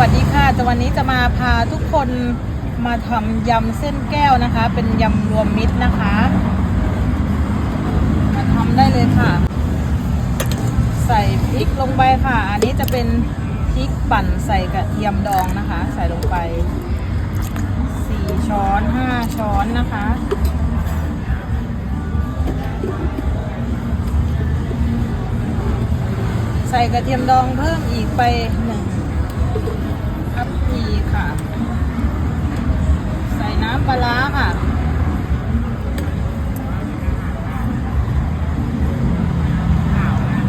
วัสดีค่ะแต่วันนี้จะมาพาทุกคนมาทำยำเส้นแก้วนะคะ เป็นยำรวมมิตรนะคะ มาทำได้เลยค่ะ ใส่พริกลงไปค่ะ อันนี้จะเป็นพริกปั่นใส่กระเทียมดองนะคะ ใส่ลงไป4ช้อน5ช้อนนะคะใส่กระเทียมดองเพิ่มอีกไป ปลาร้าค่ะ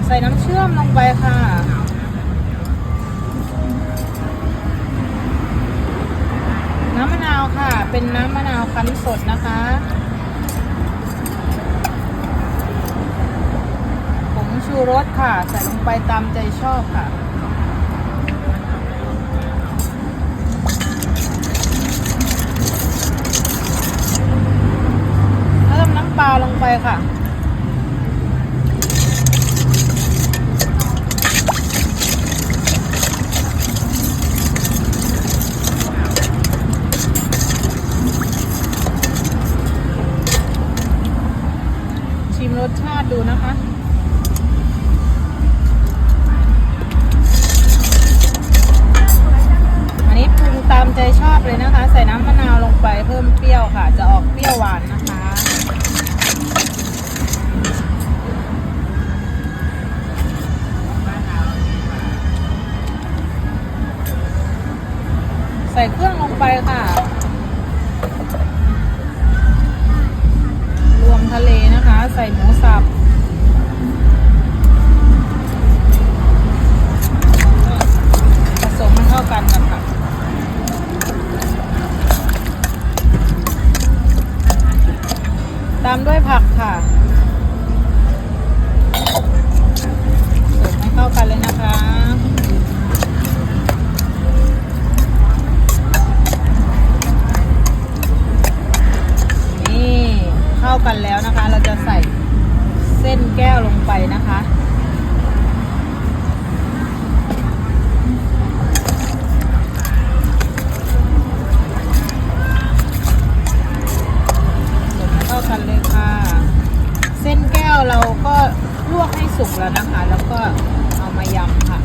ใส่น้ำเชื่อมลงไปค่ะ น้ำมะนาวค่ะ เป็นน้ำมะนาวคั้นสดนะคะผงชูรสค่ะ ใส่ลงไปตามใจชอบค่ะ เพิ่มน้ำปลาลงไปค่ะ ชิมรสชาติดูนะคะ ใส่เครื่องลงไปค่ะ รวมทะเลนะคะ ใส่หมูสับผสมมันเข้ากันนะคะตามด้วยผักค่ะผสมให้เข้ากันเลยนะคะ นี่เข้า กันแล้วนะคะ เราจะใส่เส้นแก้วลงไปนะคะผสมเข้ากันเลยค่ะ เส้นแก้วเราก็ลวกให้สุกแล้วนะคะ แล้วก็เอามายำค่ะ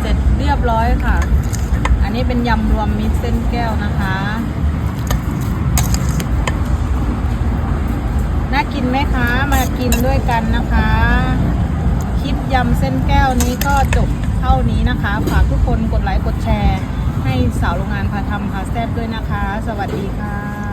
เสร็จเรียบร้อยค่ะ นี้เป็นยำรวมมิตรเส้นแก้วนะคะ น่ากินไหมคะ มากินด้วยกันนะคะ คลิปยำเส้นแก้วนี้ก็จบเท่านี้นะคะ ฝากทุกคนกดไลค์กดแชร์ ให้สาวโรงงานพาทำพาแซบด้วยนะคะ สวัสดีค่ะ